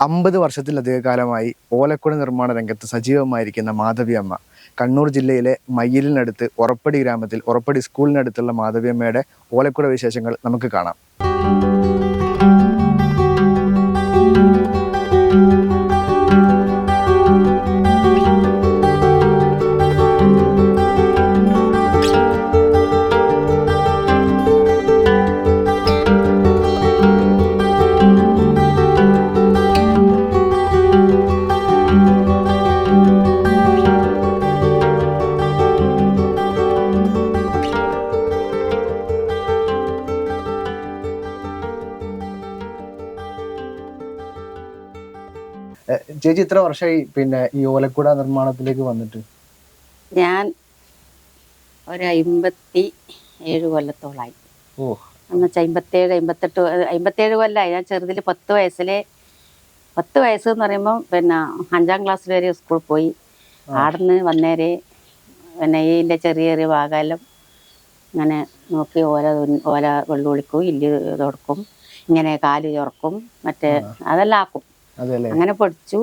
അമ്പത് വർഷത്തിലധിക കാലമായി ഓലക്കുട നിർമ്മാണ രംഗത്ത് സജീവമായിരിക്കുന്ന മാധവിയമ്മ. കണ്ണൂർ ജില്ലയിലെ മയ്യലിനടുത്ത് ഉറപ്പടി ഗ്രാമത്തിൽ ഉറപ്പടി സ്കൂളിനടുത്തുള്ള മാധവിയമ്മയുടെ ഓലക്കുട വിശേഷങ്ങൾ നമുക്ക് കാണാം. ചേച്ചി ഇത്ര വർഷമായി പിന്നെ ഈ ഓലക്കുട നിർമ്മാണത്തിലേക്ക് വന്നിട്ട്? ഞാൻ ഒരു അമ്പത്തി ഏഴ് കൊല്ലത്തോളായി. ഓ. എന്നുവെച്ചാൽ അമ്പത്തേഴ് അമ്പത്തെട്ട് അമ്പത്തേഴ് കൊല്ലമായി ഞാൻ ചെറുതിൽ പത്ത് വയസ്സിലെ പത്ത് വയസ്സ് എന്ന് പറയുമ്പോൾ പിന്നെ അഞ്ചാം ക്ലാസ് വരെ സ്കൂളിൽ പോയി. ആടുന്ന് വന്നേരെ പിന്നെ ഇതിന്റെ ചെറിയ ചെറിയ ഭാഗമെല്ലാം ഇങ്ങനെ നോക്കി ഓല ഓല ഓല വെള്ളുവിളിക്കും ഇല്ല് തുടക്കും ഇങ്ങനെ കാൽ ചൊറക്കും മറ്റേ അതെല്ലാം ആക്കും. അങ്ങനെ പഠിച്ചു.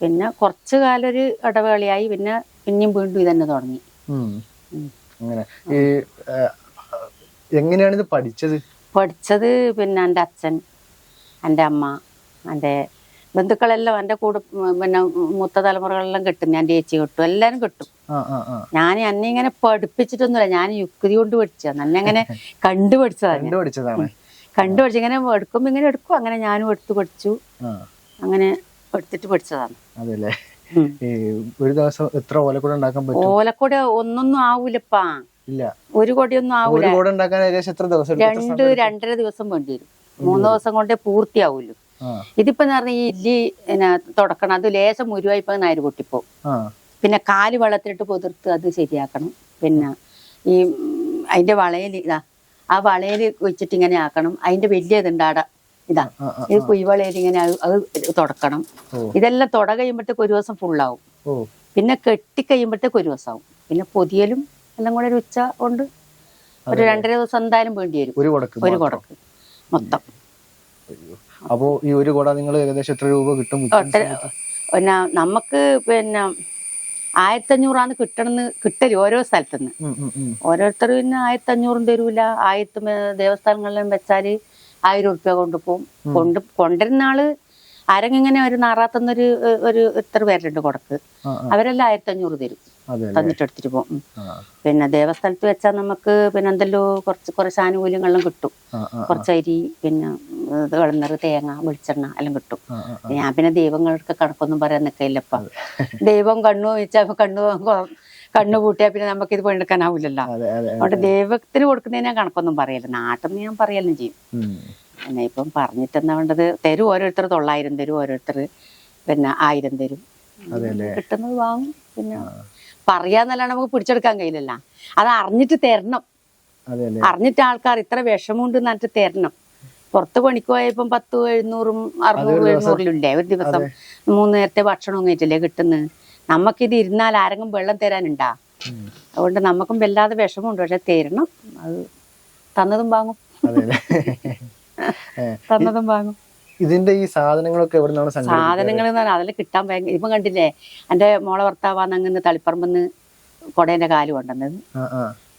പിന്നെ കുറച്ചു കാലം ഒരു ഇടവേളയായി പിന്നെ പിന്നെയും വീണ്ടും ഇതന്നെ തുടങ്ങി. അങ്ങനെ. ഈ എങ്ങനെയാണ് ഇത് പഠിച്ചത്? പഠിച്ചത് പിന്നെ എന്റെ അച്ഛൻ എന്റെ അമ്മ എന്റെ ബന്ധുക്കളെല്ലാം എന്റെ കൂടെ പിന്നെ മൂത്ത തലമുറകളെല്ലാം കിട്ടും. ഞാൻ ചേച്ചി കിട്ടും. എല്ലാവരും കിട്ടും. ഞാൻ എന്നെ ഇങ്ങനെ പഠിപ്പിച്ചിട്ടൊന്നുമില്ല. ഞാൻ യുക്തി കൊണ്ട് പഠിച്ചതാണ് എന്നെ അങ്ങനെ കണ്ടു പഠിച്ചതാണ്. കണ്ടു പഠിച്ചു ഇങ്ങനെ എടുക്കുമ്പോ ഇങ്ങനെ എടുക്കും. അങ്ങനെ ഞാനും എടുത്തു പഠിച്ചു. അങ്ങനെ എടുത്തിട്ട് പഠിച്ചതാണ്. അതെല്ലേ? ഒരു ദിവസം എത്ര ഓലക്കുട ഉണ്ടാക്കാൻ പറ്റും? ഓലക്കൂടെ ഒന്നൊന്നും ആവൂലപ്പാ ഇല്ല. ഒരു കൊടിയൊന്നും ആവൂല. ഒരു കൂട ഉണ്ടാക്കാൻ ഏകദേശം എത്ര ദിവസം? രണ്ട് രണ്ടര ദിവസം വേണ്ടി വരും. മൂന്ന് ദിവസം. കൊണ്ടേ പൂർത്തിയാവൂലു. ഇതിപ്പോ പറഞ്ഞ ഈ ഇല്ലി തുടക്കണം. അത് ലേശം മുരുവായിപ്പോ നായര് പൊട്ടിപ്പോ പിന്നെ കാൽ വെള്ളത്തിലിട്ട് പൊതിർത്ത് അത് ശരിയാക്കണം. പിന്നെ ഈ അതിന്റെ വളയിൽ ഇതാ ആ വളയിൽ വെച്ചിട്ട് ഇങ്ങനെ ആക്കണം. അതിന്റെ വലിയ ഇതുണ്ട് ആട. ഇതാ. ആ, ആ, ഇത് കുഴിവളയിൽ ഇങ്ങനെ അത് തുടക്കണം. ഇതെല്ലാം തുട കഴിയുമ്പോഴത്തേക്ക് ഒരു ദിവസം ഫുള്ളാവും പിന്നെ കെട്ടി കഴിയുമ്പോഴത്തേക്ക് ഒരു ദിവസമാവും പിന്നെ പൊതിയലും എല്ലാം കൂടെ ഒരു ഉച്ച കൊണ്ട് ഒരു രണ്ടര ദിവസം എന്തായാലും വേണ്ടി വരും. ഒരു കുടക്ക് ഒരു. കുടക്ക് മൊത്തം. അപ്പോ ഈ ഒരു കുട നിങ്ങൾ ഏകദേശം എത്ര രൂപ കിട്ടും? പിന്നെ നമുക്ക് പിന്നെ ആയിരത്തഞ്ഞൂറാണ് കിട്ടണമെന്ന് കിട്ടൽ ഓരോ സ്ഥലത്തുനിന്ന്. ഓരോരുത്തർ പിന്നെ ആയിരത്തഞ്ഞൂറും തരൂല. ആയിരത്തും ദേവസ്ഥാനങ്ങളിലും വെച്ചാൽ ആയിരം ഉറുപ്യ കൊണ്ടുപോകും. കൊണ്ട് കൊണ്ടുവരുന്ന ആൾ ആരെങ്ങനെ ഒരു നാറാത്തുന്നൊരു ഒരു ഇത്ര പേരുണ്ട് കൊടുക്ക്. അവരെല്ലാം ആയിരത്തി ആയിരത്തഞ്ഞൂറ് തരും? തന്നിട്ട് എടുത്തിട്ട് പോകും. പിന്നെ ദേവസ്ഥലത്ത് വെച്ചാൽ നമുക്ക് പിന്നെ എന്തെല്ലോ കുറച്ച് കുറച്ച് ആനുകൂല്യങ്ങളെല്ലാം കിട്ടും. കുറച്ച് അരി പിന്നെ ഇളനീർ തേങ്ങ വെളിച്ചെണ്ണ എല്ലാം കിട്ടും. ഞാൻ പിന്നെ ദൈവങ്ങൾക്ക് കണക്കൊന്നും പറയാൻ നിൽക്കില്ലപ്പ ദൈവം കണ്ണു വെച്ചാൽ കണ്ണു കണ്ണു കൂട്ടിയാൽ പിന്നെ നമുക്ക് ഇത് പണിയെടുക്കാനാവില്ലല്ലോ അതെ അതെ. അതുകൊണ്ട് ദൈവത്തിന് കൊടുക്കുന്നതിന് ഞാൻ കണക്കൊന്നും പറയല്ല നാട്ടിൽ ഞാൻ പറയലും ചെയ്യും. പിന്നെ ഇപ്പം പറഞ്ഞിട്ട് എന്താ വേണ്ടത് തരും ഓരോരുത്തർ തൊള്ളായിരം തരും ഓരോരുത്തർ പിന്നെ ആയിരം തരും. കിട്ടുന്നത് വാങ്ങും. പിന്നെ പറയാന്നല്ലാണ്ട് നമുക്ക് പിടിച്ചെടുക്കാൻ കഴിയില്ല അത് അറിഞ്ഞിട്ട് തരണം. അറിഞ്ഞിട്ട് ആൾക്കാർ ഇത്ര വിഷമമുണ്ട് എന്നിട്ട് തരണം. പുറത്ത് പണിക്ക് പോയപ്പം പത്ത് എഴുന്നൂറും അറുന്നൂറും എഴുന്നൂറിലില്ലേ ഒരു ദിവസം മൂന്ന് നേരത്തെ ഭക്ഷണം കഴിച്ചില്ലേ കിട്ടുന്നത്? നമുക്കിത് ഇരുന്നാൽ ആരെങ്കിലും വെള്ളം തരാനുണ്ടാ? അതുകൊണ്ട് നമുക്കും വല്ലാതെ വിഷമമുണ്ട്. പക്ഷെ തരണം. അത് തന്നതും വാങ്ങും. തന്നതും വാങ്ങും. ഇതിന്റെ ഈ സാധനങ്ങളൊക്കെ എവിടെ നിന്നാണ് സാധനങ്ങൾ എന്ന് പറഞ്ഞാൽ അതിൽ കിട്ടാൻ ഭയങ്കര ഇപ്പം കണ്ടില്ലേ? എന്റെ മോളെ ഭർത്താവാന്ന് അങ്ങനെ തളിപ്പറമ്പെന്ന് കൊടേന്റെ കാൽ കൊണ്ടുവന്നത്.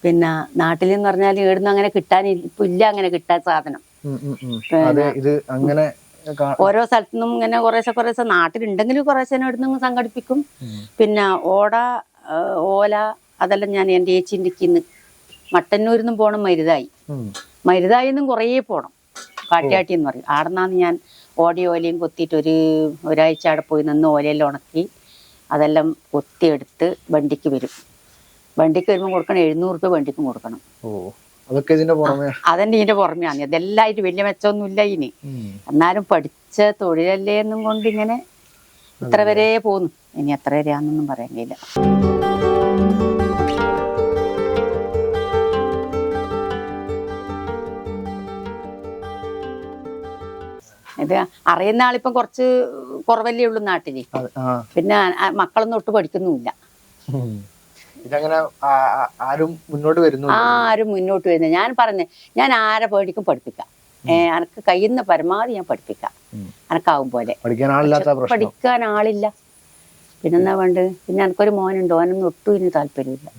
പിന്നെ നാട്ടിൽ എന്ന് പറഞ്ഞാൽ ഇവിടുന്ന് അങ്ങനെ കിട്ടാൻ ഇപ്പൊ ഇല്ല അങ്ങനെ കിട്ടാൻ സാധനം. ഇത് അങ്ങനെ ഓരോ സ്ഥലത്തു നിന്നും ഇങ്ങനെ കുറേശ്ശെ കുറേശ്ശെ നാട്ടിലുണ്ടെങ്കിൽ കുറേശ്ശെ ഇവിടുന്ന് സംഘടിപ്പിക്കും. പിന്നെ ഓട ഓല അതെല്ലാം ഞാൻ എന്റെ ചേച്ചിന്റെ മട്ടന്നൂരിൽ നിന്നും പോകണം മരുതായി. മരുതായി നിന്നും കുറേ പോകണം കാട്ടിയാട്ടി എന്ന് പറയും. ആടന്നാന്ന് ഞാൻ ഓടി ഓലയും കൊത്തിയിട്ട് ഒരു ഒരാഴ്ച അവിടെ പോയി നിന്ന് ഓലയെല്ലാം ഉണക്കി അതെല്ലാം കൊത്തിയെടുത്ത് വണ്ടിക്ക് വരും. വണ്ടിക്ക് വരുമ്പോൾ കൊടുക്കണം എഴുന്നൂറ് രൂപ വണ്ടിക്കും കൊടുക്കണം. അതൊക്കെ ഇതിന്റെ പുറമെ. അതന്നെ ഇതിന്റെ പുറമെയാണ് ഇതെല്ലായിട്ട് വലിയ മെച്ചമൊന്നുമില്ല ഇനി. എന്നാലും പഠിച്ച തൊഴിലല്ലേ എന്നും കൊണ്ട് ഇങ്ങനെ ഇത്ര വരെ പോന്നു. ഇനി എത്ര വരെയാണെന്നൊന്നും പറയാൻ കഴിയില്ല. ഇത് അറിയുന്ന ആളിപ്പം കുറച്ച് കുറവല്ലേ ഉള്ളൂ നാട്ടിൽ. പിന്നെ മക്കളൊന്നും ഒട്ട് പഠിക്കുന്നുമില്ല. ഇതങ്ങനെ ആരും മുന്നോട്ട് വരുന്നു ആരും മുന്നോട്ട് വരുന്നു ഞാൻ പറഞ്ഞേ ഞാൻ ആരെ പേടിക്കും പഠിപ്പിക്കാം. എനക്ക് കഴിയുന്ന പരമാവധി ഞാൻ പഠിപ്പിക്കാം. എനക്കാവും പോലെ. പഠിക്കാൻ ആളില്ല. പിന്നെന്താ വേണ്ട പിന്നെ എനിക്കൊരു മോനുണ്ട്. ഓനൊന്നും ഒട്ടും ഇനി താല്പര്യമില്ല.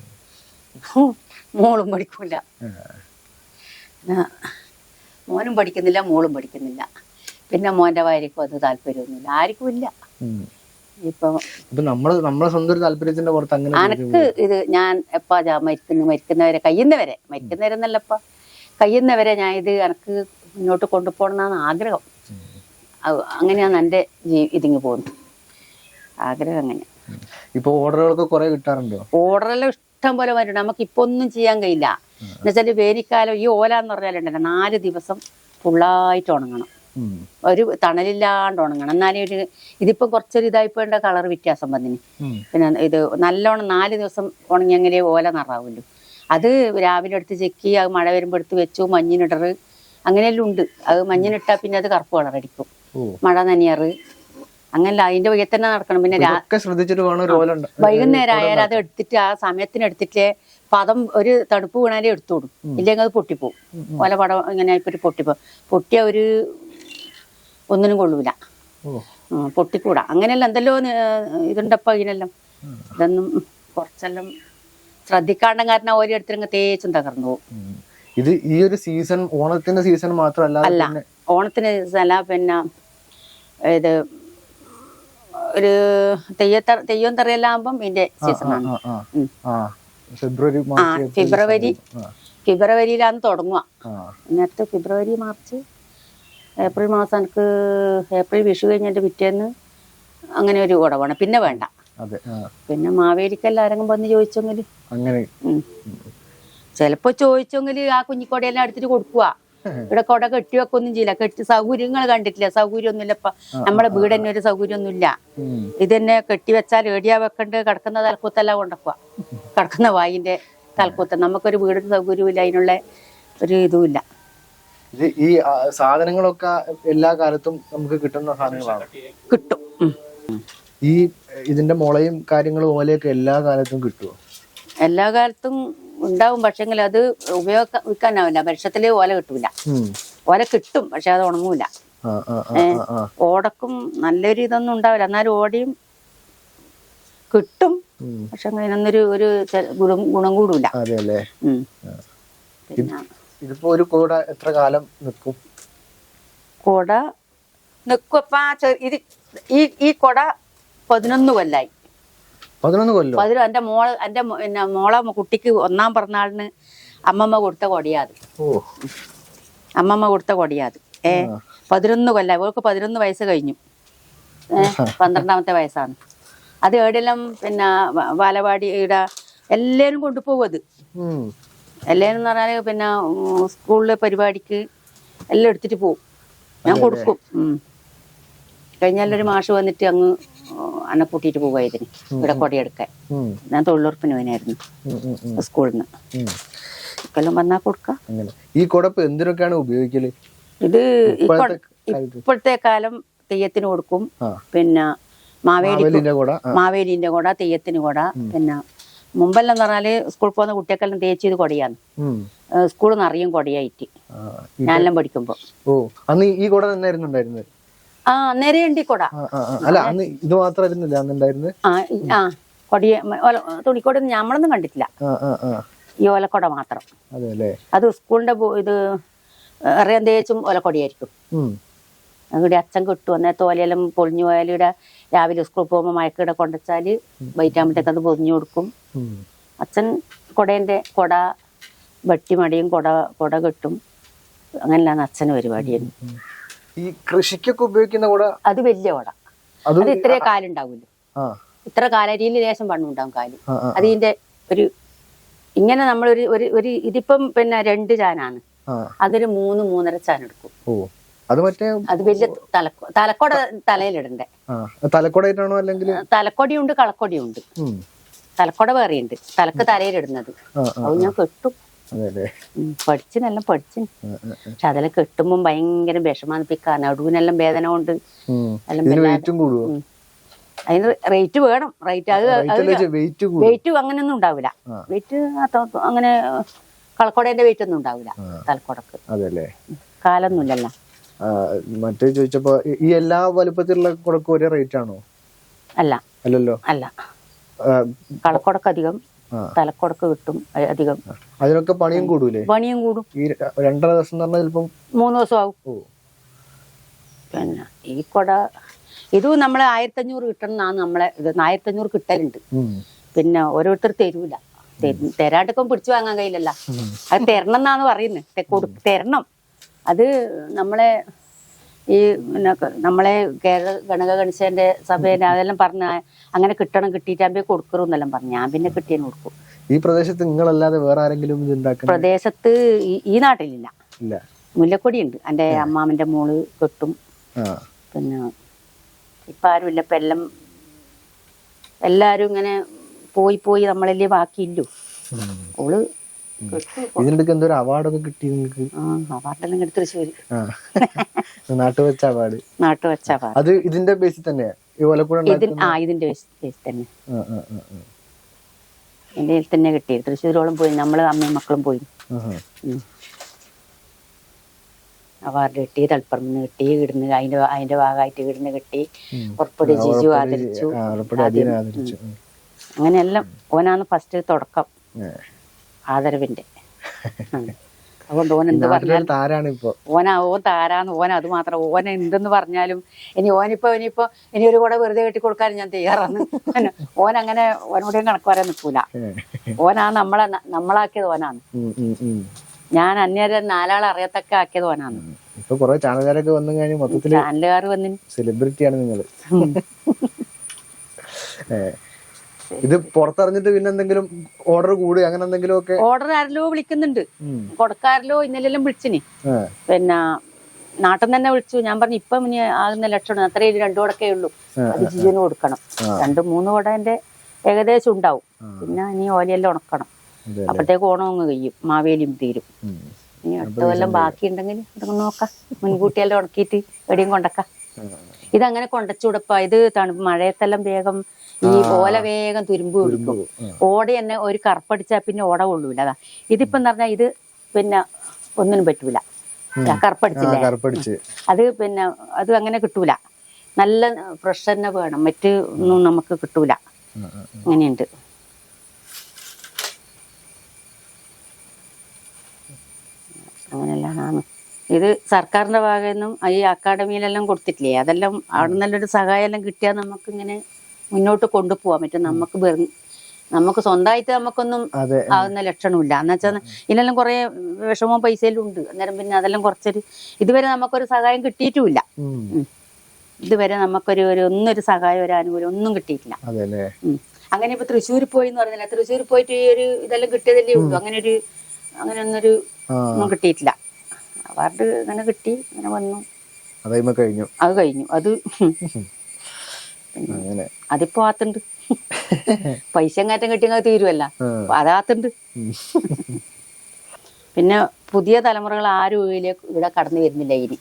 മോളും പഠിക്കൂല. മോനും പഠിക്കുന്നില്ല മോളും പഠിക്കുന്നില്ല. പിന്നെ മോന്റെ ഭാര്യക്കും അത് താല്പര്യമൊന്നുമില്ല. ആർക്കും ഇല്ല. അനക്ക് ഇത് ഞാൻ എപ്പാ ജാ മരിക്കുന്നു മരിക്കുന്നവരെ കഴിയുന്നവരെ മരിക്കുന്നവരെ എന്നല്ലപ്പ കഴിയുന്നവരെ ഞാൻ ഇത് എനക്ക് മുന്നോട്ട് കൊണ്ടുപോകണമെന്നാണ് ആഗ്രഹം. അങ്ങനെയാണ് എന്റെ ജീവി ഇതിങ്ങ് പോകുന്നത്. ആഗ്രഹം അങ്ങനെ. ഇപ്പൊ ഓർഡറുകളൊക്കെ കുറെ കിട്ടാറുണ്ടോ? ഓർഡറെല്ലാം ഇഷ്ടം പോലെ വരും നമുക്ക് ഇപ്പൊ ഒന്നും ചെയ്യാൻ കഴിയില്ല. എന്നുവെച്ചാൽ വേനൽക്കാലം ഈ ഓല എന്ന് പറഞ്ഞാലുണ്ടല്ലോ നാല് ദിവസം ഫുള്ളായിട്ട് ഉണങ്ങണം. ഒരു തണലില്ലാണ്ട് ഉണങ്ങണം. എന്നാലേ ഒരു ഇതിപ്പം കുറച്ചൊരു ഇതായിപ്പോണ്ട കളർ വ്യത്യാസം വന്നിന്. പിന്നെ ഇത് നല്ലോണം നാല് ദിവസം ഉണങ്ങിയെങ്കിലേ ഓല നിറാവുള്ളൂ. അത് രാവിലെ എടുത്ത് ചെക്കി അത് മഴ വരുമ്പോൾ എടുത്ത് വെച്ചു മഞ്ഞിനിടറ് അങ്ങനെയെല്ലാം ഉണ്ട്. അത് മഞ്ഞിനിട്ടാൽ പിന്നെ അത് കറുപ്പ് കളറടിക്കും ഓ. മഴ നനിയറ്. അങ്ങനല്ല അതിന്റെ വഴി തന്നെ നടക്കണം. പിന്നെ വൈകുന്നേരം ആയാലും അത് എടുത്തിട്ട് ആ സമയത്തിന് എടുത്തിട്ട് പദം ഒരു തണുപ്പ് വീണാലേ എടുത്തോടും. ഇല്ലെങ്കിൽ അത് പൊട്ടിപ്പോവും. ഓല പടം ഇങ്ങനെ ഇപ്പൊ ഒരു പൊട്ടിപ്പോ പൊട്ടിയ ഒരു ഒന്നിനും കൊള്ളൂല. പൊട്ടിക്കൂടാ. അങ്ങനെയല്ല എന്തെല്ലോ ഇതുണ്ടപ്പോ ഇതിനെല്ലാം ഇതൊന്നും കുറച്ചെല്ലാം ശ്രദ്ധിക്കാണ്ട കാരണം ഓരോരുത്തരും തേച്ചും തകർന്നു പോകും. ഇത് ഈ ഒരു സീസൺ ഓണത്തിന്റെ സീസൺ മാത്രമല്ല അല്ല ഓണത്തിന് അല്ല പിന്നെ ഇത് ഒരു തെയ്യത്ത തെയ്യം തെറിയെല്ലാം ആകുമ്പം ഇതിന്റെ സീസണാണ് ഫെബ്രുവരി ഫെബ്രുവരി ഫെബ്രുവരിയിലാണ് തുടങ്ങുക. നേരത്തെ ഫെബ്രുവരി മാർച്ച് ഏപ്രിൽ മാസം എനിക്ക് ഏപ്രിൽ വിഷു കഴിഞ്ഞിട്ട് പിറ്റേന്ന് അങ്ങനെ ഒരു ഉടവാണ്. പിന്നെ വേണ്ട. പിന്നെ മാവേലിക്കെല്ലാം ആരെങ്കിലും വന്ന് ചോദിച്ചെങ്കിൽ അങ്ങനെ. ചിലപ്പോ ചോദിച്ചെങ്കിൽ ആ കുഞ്ഞിക്കൊടയെല്ലാം എടുത്തിട്ട് കൊടുക്കുക ഇവിടെ കൊട കെട്ടി വെക്കൊന്നും ചെയ്യില്ല. കെട്ടി സൗകര്യങ്ങൾ കണ്ടിട്ടില്ല. സൗകര്യമൊന്നുമില്ല. ഇപ്പൊ നമ്മളെ വീട് തന്നെ ഒരു സൗകര്യമൊന്നുമില്ല. ഇത് തന്നെ കെട്ടി വെച്ചാൽ ഏടിയാ വെക്കണ്ട്. കിടക്കുന്ന തലക്കൂത്തെല്ലാം കൊണ്ടുവ കിടക്കുന്ന വായിന്റെ തലക്കൂത്ത. നമുക്കൊരു വീടിന് സൗകര്യമില്ല. അതിനുള്ള ഒരു ഇതുമില്ല. ഇത് ഈ സാധനങ്ങളൊക്കെ എല്ലാ കാലത്തും നമുക്ക് കിട്ടുന്ന സാധനങ്ങളാണ്. കിട്ടും. ഈ ഇതിന്റെ മുളയും കാര്യങ്ങളും ഓലയൊക്കെ എല്ലാ കാലത്തും കിട്ടുമോ എല്ലാ കാലത്തും ഉണ്ടാവും. പക്ഷെങ്കിൽ അത് ഉപയോഗിക്കാനാവില്ല. വർഷത്തിലെ ഓല കിട്ടൂല. ഓല കിട്ടും പക്ഷെ അത് ഉണങ്ങൂല. ഓടക്കും നല്ലൊരു ഇതൊന്നും ഉണ്ടാവില്ല. എന്നാലും ഓടിയും കിട്ടും. പക്ഷെ അതിനൊന്നൊരു ഒരു ഗുണം ഗുണം കൂടൂല. ഇതിപ്പോ ഒരു കൂട എത്ര കാലം നിൽക്കും കൊട നിക്കുവപ്പ ഇത് ഈ ഈ കുട പതിനൊന്ന് കൊല്ലായി. പതിനൊന്ന് കൊല്ലോ? പതിനൊന്ന് എന്റെ മോൾ മോ- പിന്നെ മോളെ കുട്ടിക്ക് ഒന്നാം പിറന്നാളിന് അമ്മമ്മ കൊടുത്ത കൊടിയാത്. ഓ. അമ്മമ്മ കൊടുത്ത കൊടിയാത്. ഏ പതിനൊന്ന് കൊല്ലായി. അവൾക്ക് പതിനൊന്ന് വയസ്സ് കഴിഞ്ഞു. ഏ പന്ത്രണ്ടാമത്തെ വയസ്സാണ്. അത് എവിടെയെല്ലാം പിന്നെ വാലവാടിയുടെ എല്ലാരും എല്ലാവരും കൊണ്ടുപോകും അത്. ഉം. എല്ലാവരും എന്ന് പറഞ്ഞാൽ പിന്നെ സ്കൂളിലെ പരിപാടിക്ക് എല്ലാം എടുത്തിട്ട് പോവും. ഞാൻ കൊടുക്കും. കഴിഞ്ഞാലൊരു മാഷ് വന്നിട്ട് അങ്ങ് അന്നെ കൂട്ടിയിട്ട് പോകുക ഇതിന്. ഇവിടെ കൊടിയെടുക്കാൻ. ഞാൻ തൊഴിലുറപ്പിന് ഉം. സ്കൂളിൽ നിന്ന്. ഇക്കെല്ലാം വന്നാ കൊടുക്കാം. ഈ കുടപ്പ് എന്തിനൊക്കെയാണ് ഉപയോഗിക്കൽ? ഇത് ഇപ്പോഴത്തെ കാലം തെയ്യത്തിന് കൊടുക്കും. പിന്നെ മാവേലി മാവേലിന്റെ കൂടെ മാവേലിന്റെ കൊട തെയ്യത്തിന് കൊട പിന്നെ മുമ്പെല്ലാം പറഞ്ഞാൽ സ്കൂളിൽ പോകുന്ന കുട്ടിയൊക്കെ തേച്ച് ഇത് കൊടിയാന്ന്. സ്കൂളിൽ നിന്ന് അറിയും കൊടിയായിട്ട്. ഞാനെല്ലാം പഠിക്കുമ്പോ. ഓ അന്ന് ഈ കുട തന്നെയായിരുന്നു ആ ഉണ്ട് കൊട. അല്ല അന്ന് ഇത് മാത്രമായിരുന്നില്ല ആ ഈ- ആ കൊടിയ ഓല- നമ്മളൊന്നും കണ്ടിട്ടില്ല. ഈ ഓലക്കൊട മാത്രം. അതെ സ്കൂളിന്റെ ഇത് അറിയാൻ തേച്ചും ഓലക്കൊടിയായിരിക്കും. ഇവിടെ അച്ഛൻ കിട്ടും. അന്നേരത്തെ തോലെല്ലാം പൊളിഞ്ഞു പോയാൽ ഇവിടെ രാവിലെ സ്കൂളിൽ പോകുമ്പോൾ മയക്കിടെ കൊണ്ടുവച്ചാൽ വൈറ്റാകുമ്പോഴത്തേക്ക് അത് പൊതിഞ്ഞു കൊടുക്കും. അച്ഛൻ കൊടേന്റെ കൊട വെട്ടിമടിയും കൊട കൊട കിട്ടും. അങ്ങനെയാണ് അച്ഛന് പരിപാടിയായിരുന്നു. ഈ കൃഷിക്കൊക്കെ ഉപയോഗിക്കുന്ന കൊട? അത് വലിയ കൊട. അത് ഇത്രേ കാലുണ്ടാവില്ല ഇത്ര കാലരിയിൽ ലേശം പണ്ണുണ്ടാവും കാൽ. അതിന്റെ ഒരു ഇങ്ങനെ നമ്മളൊരു ഒരു ഒരു ഇതിപ്പം പിന്നെ രണ്ട് ചാനാണ്. അതൊരു മൂന്ന് മൂന്നര ചാൻ എടുക്കും അത് മറ്റേ അത് വലിയ തലക്കോട തലക്കൊട തലയിലിടണ്ടേ. തലക്കോടായിട്ടാണോ അല്ലെങ്കിൽ? തലക്കൊടിയുണ്ട് കളക്കൊടിയുണ്ട്. തലക്കോട വേറെയുണ്ട്. തലക്ക് തലയിലിടുന്നത്. അത് ഞാൻ കെട്ടും. പഠിച്ചിനെല്ലാം പഠിച്ചു. പക്ഷെ അതെല്ലാം കെട്ടുമ്പോൾ ഭയങ്കര വിഷമാനിപ്പിക്കാൻ നടുവിനെല്ലാം വേദന കൊണ്ട്. അതിന് റേറ്റ് വേണം. റേറ്റ് അത് വെയിറ്റ് അങ്ങനെയൊന്നും ഉണ്ടാവില്ല. വെയിറ്റ് അങ്ങനെ കളക്കോടേന്റെ വെയിറ്റ് ഒന്നും ഉണ്ടാവില്ല തലക്കൊടക്ക്. കാലൊന്നുമില്ലല്ലോ. മറ്റേ ചോദിച്ചപ്പോ ഈ- എല്ലാ വലുപ്പത്തിലുള്ള കുടക്കും ഒരേ റേറ്റ് ആണോ? അല്ല. അല്ലല്ലോ. അല്ല. കളക്കുടക്ക് അധികം. തലക്കുടക്ക് കിട്ടും അധികം. അതിനൊക്കെ പണിയും കൂടൂലേ? പണിയും കൂടും. ഈ രണ്ടര ദിവസം എന്ന് പറഞ്ഞാൽ ചിലപ്പം മൂന്ന് ദിവസം ആവും. പിന്നെ ഈ കുട ഇതും നമ്മളെ ആയിരത്തഞ്ഞൂറ് കിട്ടണം എന്നാണ് നമ്മളെ ഇത്. ആയിരത്തഞ്ഞൂറ് കിട്ടലുണ്ട്. പിന്നെ ഓരോരുത്തർ തരൂല. തരും- തരാണ്ടിപ്പം പിടിച്ചു വാങ്ങാൻ കഴിയില്ലല്ലോ. അത് തരണം എന്നാണ് പറയുന്നത് തരണം. അത് നമ്മളെ ഈ നമ്മളെ കേരള ഗണക ഗണിച്ചതിന്റെ സഭയിൽ അതെല്ലാം പറഞ്ഞ അങ്ങനെ കിട്ടണം കിട്ടിയിട്ടാകുമ്പോ കൊടുക്കറും എന്നെല്ലാം പറഞ്ഞു. ഞാൻ പിന്നെ കിട്ടിയതിന് കൊടുക്കും. ഈ പ്രദേശത്ത് നിങ്ങളല്ലാതെ വേറെ ആരെങ്കിലും പ്രദേശത്ത് ഈ- നാട്ടിലില്ല. മുല്ലക്കൊടി ഉണ്ട് എന്റെ അമ്മാമന്റെ മോൾ കെട്ടും. പിന്നെ ഇപ്പം ആരുമില്ല ഇപ്പം എല്ലാം എല്ലാരും ഇങ്ങനെ പോയി പോയി നമ്മളല്ലേ ബാക്കിയില്ലു. ഓൾ കെട്ടും. ഇതിനിടയ്ക്ക് എന്തോ അവാർഡൊക്കെ കിട്ടി നിങ്ങൾക്ക്? അവാർഡെല്ലാം എടുത്ത് തൃശ്ശൂര് നാട്ടുവെച്ച അവാർഡ്. നാട്ടു വെച്ച അവാർഡ്. അത് ഇതിന്റെ ബേസിൽ ഇതിൻ ആ ഇതിന്റെ ബേസ് തന്നെ. എന്റെ കയ്യിൽ തന്നെ കിട്ടി. തൃശ്ശൂരോളം പോയി. നമ്മൾ അമ്മയും മക്കളും പോയി. അവാർഡ് കിട്ടി തളിപ്പറമ്പിന്ന് കിട്ടി ഇടുന്ന് അതിന്റെ അതിന്റെ ഭാഗമായിട്ട് ഇടുന്ന് കിട്ടി. ഉറപ്പടി ജിജു ആദരിച്ചു. അങ്ങനെയെല്ലാം. ഓനാണ് ഫസ്റ്റ് തുടക്കം. ആദരവിന്റെ. അതുകൊണ്ട് ഓൻ എന്ത് പറഞ്ഞാൽ നാട്ടിലൊരു താരാണ് ഇപ്പൊ ഓന ഓൻ താരാന്ന് ഓൻ അത് മാത്രം ഓൻ എന്തെന്ന് പറഞ്ഞാലും ഇനി ഓനിപ്പോ ഇനിയിപ്പോ ഇനി ഒരു കൂടെ വെറുതെ കെട്ടി കൊടുക്കാൻ ഞാൻ തയ്യാറാണ്. ഓൻ അങ്ങനെ ഓനോടെയും കണക്ക് പറയാൻ നിൽക്കൂല ഓനാ നമ്മളെ നമ്മളാക്കിയത് ഓനാണ്. ഞാൻ അന്യരെ നാലാൾ അറിയത്തക്ക ആക്കിയത് ഓനാണ്. ഇപ്പൊ കൊറേ ചാനലുകാരൊക്കെ വന്നു കഴിഞ്ഞ് മൊത്തത്തിൽ ചാനലുകാർ വന്നിന്. സെലിബ്രിറ്റിയാണ് നിങ്ങൾ. ഏ. ഇത് പുറത്തറിഞ്ഞിട്ട് പിന്നെ എന്തെങ്കിലും ഓർഡർ കൂടുക അങ്ങനെ എന്തെങ്കിലും ഒക്കെ? ഓർഡർ ആരല്ലോ വിളിക്കുന്നുണ്ട്. കൊടുക്കാരല്ലോ ഇന്നലെല്ലാം വിളിച്ചിനി. പിന്നെ നാട്ടിൽ തന്നെ വിളിച്ചു. ഞാൻ പറഞ്ഞു ഇപ്പം ഇനി ആകുന്ന ലക്ഷണം അത്രേ രണ്ടു കൊടക്കേ ഉള്ളൂ. അത് ജീവന് കൊടുക്കണം. രണ്ട് മൂന്ന് കൊട എന്റെ ഏകദേശം ഉണ്ടാവും. പിന്നെ ഇനി ഓലയെല്ലാം ഉണക്കണം. അപ്പോഴത്തേക്ക് ഓണം അങ്ങ് കഴിയും. മാവേലിയും തീരും. ഇനി അടുത്ത കൊല്ലം ബാക്കിയുണ്ടെങ്കിൽ ഉണ്ടെങ്കിൽ നോക്കാം. മുൻകൂട്ടിയെല്ലാം ഉണക്കിയിട്ട് എവിടെയും കൊണ്ടക്കാം. ഇതങ്ങനെ കൊണ്ടച്ചൂടപ്പ. ഇത് തണുപ്പ് മഴയത്തെല്ലാം വേഗം ഈ ഓല വേഗം തുരുമ്പ് പിടിക്കും. ഓട തന്നെ ഒരു കറുപ്പടിച്ചാൽ പിന്നെ ഓട കൊള്ളൂല. അതാ. ഇതിപ്പം പറഞ്ഞാൽ ഇത് പിന്നെ ഒന്നിനും പറ്റൂല. കറുപ്പടിച്ചില്ലേ? കറുപ്പടിച്ച്. അത് പിന്നെ അത് അങ്ങനെ കിട്ടൂല. നല്ല ഫ്രഷ് തന്നെ വേണം. മറ്റ് ഒന്നും നമുക്ക് കിട്ടൂല. അങ്ങനെയുണ്ട് അങ്ങനെയല്ലാണ് ഇത് സർക്കാരിന്റെ ഭാഗത്തു നിന്നും ഈ അക്കാഡമിയിലെല്ലാം കൊടുത്തിട്ടില്ലേ? അതെല്ലാം അവിടെ നല്ലൊരു സഹായം എല്ലാം കിട്ടിയാൽ നമുക്ക് ഇങ്ങനെ മുന്നോട്ട് കൊണ്ടുപോകാൻ പറ്റും. നമുക്ക് നമുക്ക് സ്വന്തമായിട്ട് നമുക്കൊന്നും ആവുന്ന ആകുന്ന ലക്ഷണമില്ല. എന്ന് വെച്ചാൽ ഇതിലെല്ലാം കുറെ വിഷമവും പൈസയിലും ഉണ്ട് അന്നേരം പിന്നെ അതെല്ലാം കുറച്ചൊരു ഇതുവരെ നമുക്കൊരു സഹായം കിട്ടിയിട്ടുമില്ല. ഇതുവരെ നമുക്കൊരു ഒരു ഒന്നൊരു സഹായം ഒരു ആനുകൂല്യം ഒന്നും കിട്ടിയിട്ടില്ല. അങ്ങനെ ഇപ്പൊ തൃശ്ശൂർ പോയി എന്ന് പറഞ്ഞില്ല? തൃശ്ശൂർ പോയിട്ട് ഈ ഒരു ഇതെല്ലാം കിട്ടിയതല്ലേ ഉള്ളൂ. അങ്ങനെ ഒരു അങ്ങനെ ഒന്നൊരു ഒന്നും കിട്ടിയിട്ടില്ല. അവാർഡ് അങ്ങനെ കിട്ടി അങ്ങനെ വന്നു. അത് കഴിഞ്ഞു. അത് കഴിഞ്ഞു. അത് അതിപ്പോ ആത്തുണ്ട്. പൈസ എങ്ങാറ്റം കിട്ടിയെങ്കിൽ അത് തീരുമല്ല അതാത്തുണ്ട് പിന്നെ പുതിയ തലമുറകൾ ആരും ഇതിലേക്ക് ഇവിടെ കടന്നു വരുന്നില്ല ഇനി.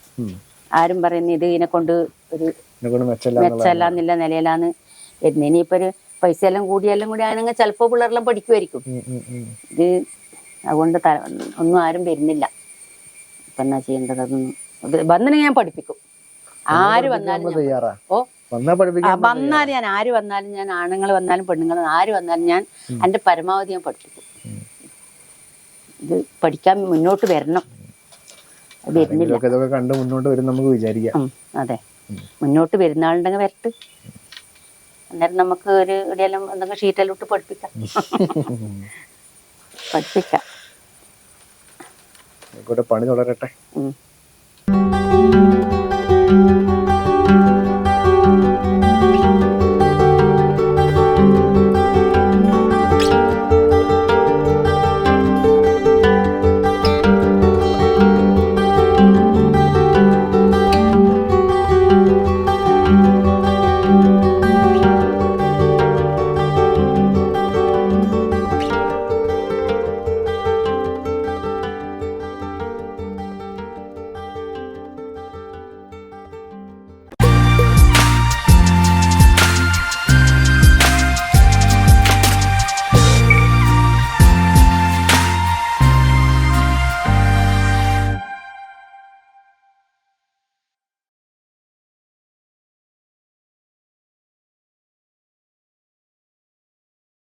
ആരും പറയുന്നത് ഇത് ഇതിനെ കൊണ്ട് ഒരു മെച്ചല്ലാന്നില്ല നിലയിലാന്ന് വരുന്നത്. ഇനിയിപ്പോ ഒരു പൈസ എല്ലാം കൂടിയെല്ലാം കൂടി ആണെങ്കിൽ ചിലപ്പോ പിള്ളേരെല്ലാം പഠിക്കുമായിരിക്കും ഇത് അതുകൊണ്ട് ഒന്നും ആരും വരുന്നില്ല. ഇപ്പൊ എന്നാ വന്നിന് ഞാൻ പഠിപ്പിക്കും. ആര് വന്നാലും ഞാൻ- ഓ. വന്നാ ആ, പഠിപ്പിക്കാൻ വന്നാലും ഞാൻ ആര് വന്നാലും ഞാൻ ആണുങ്ങൾ വന്നാലും പെണ്ണുങ്ങൾ ആര് വന്നാലും ഞാൻ എന്റെ പരമാവധി ഞാൻ പഠിപ്പിക്കും. ഇത് പഠിക്കാൻ മുന്നോട്ട് വരണം. അത് വരുന്നില്ല. ഇതൊക്കെ ഇതൊക്കെ കണ്ട് മുന്നോട്ട് വരും നമുക്ക് വിചാരിക്കാം. ഉം, അതെ. മുന്നോട്ട് വരുന്ന ആളുണ്ടെങ്കിൽ വരട്ട് അന്നേരം നമുക്ക് ഒരു ഇവിടെയെല്ലാം എന്തെങ്കിലും ഷീറ്റെല്ലാം ഇട്ട് പഠിപ്പിക്കാം. പഠിപ്പിക്കാം. ആയിക്കോട്ടെ പണി തുടരട്ടെ.